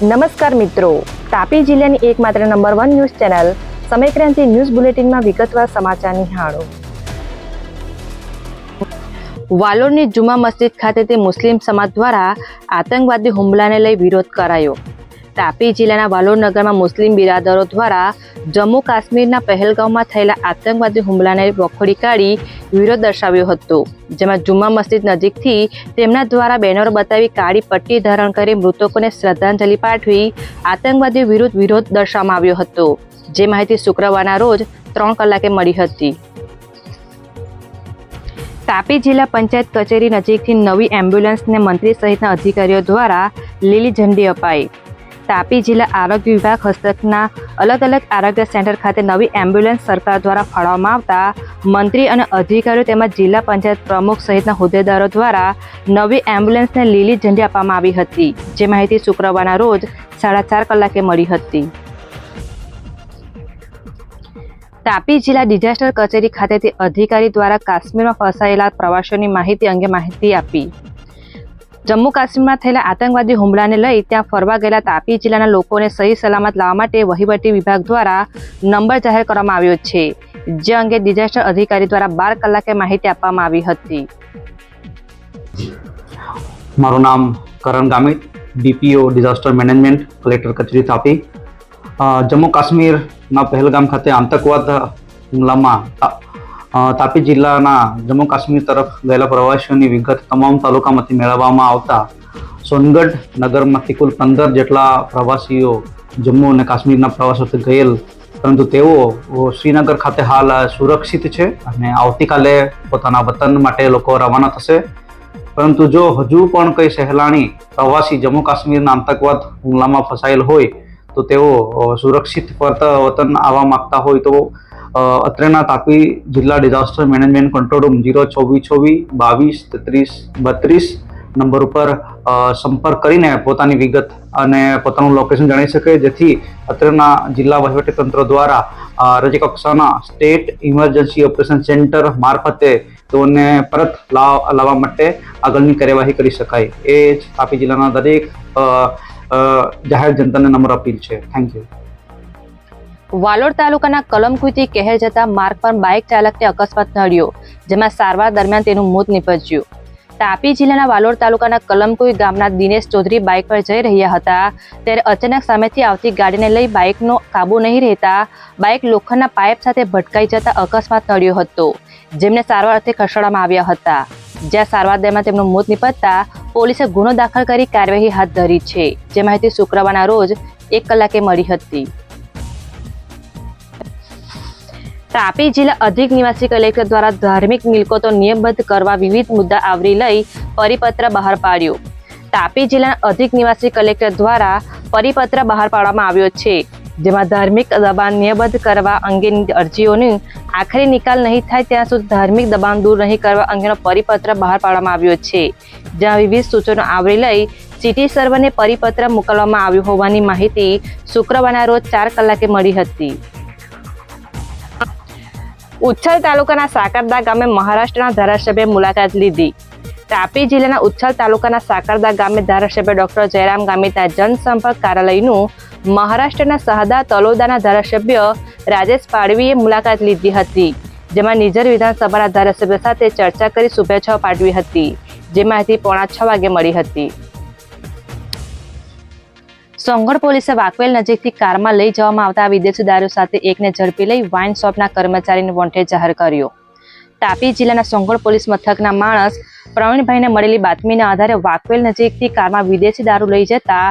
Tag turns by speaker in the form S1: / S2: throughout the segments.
S1: નમસ્કાર મિત્રો. તાપી જિલ્લાની એકમાત્ર number one news channel Samaykranti news બુલેટિનમાં વિગતવાર સમાચાર નિહાળો. વાલોડની જુમા મસ્જિદ ખાતેથી મુસ્લિમ સમાજ દ્વારા આતંકવાદી હુમલાને લઈ વિરોધ કરાયો. તાપી જિલ્લાના વાલોડ નગરમાં મુસ્લિમ બિરાદરો દ્વારા જમ્મુ કાશ્મીરના પહેલગામમાં થયેલા આતંકવાદી હુમલાને વખોડી કાઢી વિરોધ દર્શાવ્યો હતો, જેમાં જુમ્મા મસ્જિદ નજીકથી તેમના દ્વારા બેનરો બતાવી કાળી પટ્ટી ધારણ કરી મૃતકોને શ્રદ્ધાંજલિ પાઠવી આતંકવાદી વિરુદ્ધ વિરોધ દર્શાવવામાં આવ્યો હતો, જે માહિતી શુક્રવારના રોજ ત્રણ કલાકે મળી હતી. તાપી જિલ્લા પંચાયત કચેરી નજીકથી નવી એમ્બ્યુલન્સને મંત્રી સહિતના અધિકારીઓ દ્વારા લીલી ઝંડી અપાઈ તાપી જિલ્લા આરોગ્ય વિભાગ હસ્તકના અલગ અલગ આરોગ્ય સેન્ટર ખાતે નવી એમ્બ્યુલન્સ સરકાર દ્વારા ફાળવવામાં આવતા મંત્રી અને અધિકારીઓ તેમજ જિલ્લા પંચાયત પ્રમુખ સહિતના હોદ્દેદારો દ્વારા નવી એમ્બ્યુલન્સને લીલી ઝંડી આપવામાં આવી હતી. જે માહિતી શુક્રવારના રોજ સાડા ચાર કલાકે મળી હતી. તાપી જિલ્લા ડિઝાસ્ટર કચેરી ખાતેથી અધિકારી દ્વારા કાશ્મીરમાં ફસાયેલા પ્રવાસીઓની માહિતી અંગે માહિતી આપી. જમ્મુ કાશ્મીરમાં થયેલા આતંકવાદી હુમલાને લઈ ત્યાં ફરવા ગયેલા તાપી જિલ્લાના લોકોને સહી સલામત લાવવા માટે વહીવટી વિભાગ દ્વારા નંબર જાહેર કરવામાં આવ્યો છે, જે અંગે ડિઝાસ્ટર અધિકારી દ્વારા બાર કલાકે માહિતી આપવામાં આવી હતી.
S2: મારું નામ Karan Gamit, DPO disaster management, collector કચેરી તાપી. જમ્મુ કાશ્મીરના પહેલગામ ખાતે આતંકવાદ હુમલામાં તાપી જિલ્લાના જમ્મુ કાશ્મીર તરફ ગયેલા પ્રવાસીઓની વિગત તમામ તાલુકામાંથી મેળવવામાં આવતા સોનગઢ નગરમાંથી કુલ પંદર જેટલા પ્રવાસીઓ જમ્મુ અને કાશ્મીરના પ્રવાસોથી ગયેલ. પરંતુ તેઓ શ્રીનગર ખાતે હાલ સુરક્ષિત છે અને આવતીકાલે પોતાના વતન માટે લોકો રવાના થશે. પરંતુ જો હજુ પણ કંઈ સહેલાણી પ્રવાસી જમ્મુ કાશ્મીરના આતંકવાદ હુમલામાં ફસાયેલ હોય, તો તેઓ સુરક્ષિત પરત વતન આવવા માંગતા હોય તો અત્રેના તાપી જિલ્લા disaster management control room zero ચોવીસ ચોવીસ બાવીસ તેત્રીસ બત્રીસ નંબર ઉપર સંપર્ક કરીને પોતાની વિગત અને પોતાનું લોકેશન જણાવી શકે જેથી અત્રેના જિલ્લા વહીવટીતંત્ર દ્વારા અ, રાજ્ય કક્ષાના સ્ટેટ ઇમરજન્સી ઓપરેશન સેન્ટર મારફતે તેઓને પરત લાવ લાવવા માટે આગળની કાર્યવાહી કરી શકાય. એ જ તાપી જિલ્લાના દરેક જાહેર જનતાને નમ્ર અપીલ છે. થેન્ક યુ
S1: વાલોડ તાલુકાના કલમકુઈથી કહેર જતા માર્ગ પર બાઇક ચાલકને અકસ્માત નડ્યો, જેમાં સારવાર દરમિયાન તેનું મોત નીપજ્યું. તાપી જિલ્લાના વાલોડ તાલુકાના કલમકુઈ ગામના દિનેશ ચૌધરી બાઇક પર જઈ રહ્યા હતા, ત્યારે અચાનક સામેથી આવતી ગાડીને લઈ બાઇકનો કાબુ નહીં રહેતા બાઇક લોખંડના પાઇપ સાથે ભટકાઈ જતા અકસ્માત નડ્યો હતો, જેમને સારવાર અર્થે ખસેડવામાં આવ્યા હતા. જ્યાં સારવાર દરમિયાન તેમનું મોત નિપજતા પોલીસે ગુનો દાખલ કરી કાર્યવાહી હાથ ધરી છે, જે માહિતી શુક્રવારના રોજ એક કલાકે મળી હતી. તાપી જિલ્લા અધિક નિવાસી કલેક્ટર દ્વારા ધાર્મિક મિલકતો નિયમબદ્ધ કરવા વિવિધ મુદ્દા આવરી લઈ પરિપત્ર બહાર પાડ્યો. તાપી જિલ્લાના અધિક નિવાસી કલેક્ટર દ્વારા પરિપત્ર બહાર પાડવામાં આવ્યો છે, જેમાં ધાર્મિક દબાણ નિયમબદ્ધ કરવા અંગેની અરજીઓની આખરી નિકાલ નહીં થાય ત્યાં સુધી ધાર્મિક દબાણ દૂર નહીં કરવા અંગેનો પરિપત્ર બહાર પાડવામાં આવ્યો છે, જ્યાં વિવિધ સૂચનો આવરી લઈ સિટી સર્વને પરિપત્ર મોકલવામાં આવ્યો હોવાની માહિતી શુક્રવારના રોજ ચાર કલાકે મળી હતી. ઉચ્છલ તાલુકાના સાકરદા ગામે મહારાષ્ટ્રના ધારાસભ્યે મુલાકાત લીધી. તાપી જિલ્લાના ઉચ્છલ તાલુકાના સાકરદા ગામે ધારાસભ્ય ડોક્ટર જયરામ ગામિતના જનસંપર્ક કાર્યાલયનું મહારાષ્ટ્રના સહદા તલોદાના ધારાસભ્ય રાજેશ પાડવીએ મુલાકાત લીધી હતી, જેમાં નિઝર વિધાનસભાના ધારાસભ્ય સાથે ચર્ચા કરી શુભેચ્છાઓ પાઠવી હતી, જે માહિતી પોણા છ વાગે મળી હતી. સોંગઢ પોલીસે વાકવેલ નજીકથી કારમાં લઈ જવામાં આવતા વિદેશી દારૂ સાથે એકને ઝડપી લઈ વાઇન શોપના કર્મચારીને વોન્ટેડ જાહેર કર્યો. તાપી જિલ્લાના સોંગઢ પોલીસ મથકના માણસ પ્રવીણભાઈને મળેલી બાતમીના આધારે વાકવેલ નજીકથી કારમાં વિદેશી દારૂ લઈ જતા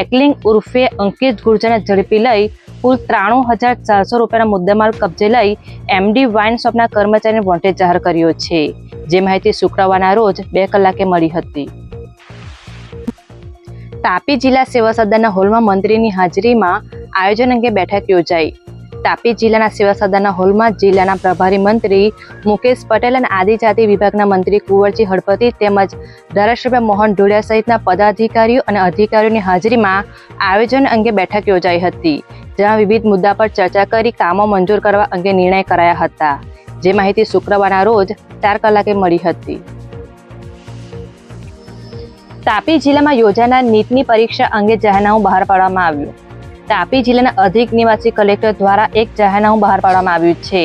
S1: એકલિંગ ઉર્ફે અંકિત ગુર્જરને ઝડપી લઈ કુલ ત્રાણું હજાર ચારસો રૂપિયાના મુદ્દામાલ કબજે લઈ એમડી વાઇન શોપના કર્મચારીને વોન્ટેડ જાહેર કર્યો છે. જે માહિતી શુક્રવારના રોજ બે કલાકે મળી હતી. તાપી જિલ્લા સેવા સદનના હોલમાં મંત્રીની હાજરીમાં આયોજન અંગે બેઠક યોજાઈ. તાપી જિલ્લાના સેવા સદનના હોલમાં જિલ્લાના પ્રભારી મંત્રી મુકેશ પટેલ અને આદિજાતિ વિભાગના મંત્રી કુંવરજી હળપતિ તેમજ ધારાસભ્ય મોહન ઢોડિયા સહિતના પદાધિકારીઓ અને અધિકારીઓની હાજરીમાં આયોજન અંગે બેઠક યોજાઈ હતી, જેમાં વિવિધ મુદ્દા પર ચર્ચા કરી કામો મંજૂર કરવા અંગે નિર્ણય કરાયા હતા. જે માહિતી શુક્રવારના રોજ ચાર કલાકે મળી હતી. તાપી જિલ્લામાં યોજાનાર નીટની પરીક્ષા અંગે જાહેરનામું બહાર પાડવામાં આવ્યું. તાપી જિલ્લાના અધિક નિવાસી કલેક્ટર દ્વારા એક જાહેરનામું બહાર પાડવામાં આવ્યું છે,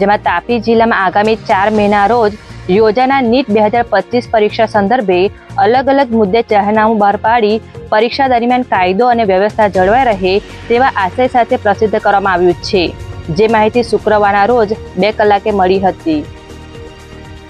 S1: જેમાં તાપી જિલ્લામાં આગામી ચાર મહિના રોજ યોજાનાર નીટ બે હજાર પચીસ પરીક્ષા સંદર્ભે અલગ અલગ મુદ્દે જાહેરનામું બહાર પાડી પરીક્ષા દરમિયાન કાયદો અને વ્યવસ્થા જળવાઈ રહે તેવા આશય સાથે પ્રસિદ્ધ કરવામાં આવ્યું છે. જે માહિતી શુક્રવારના રોજ બે કલાકે મળી હતી.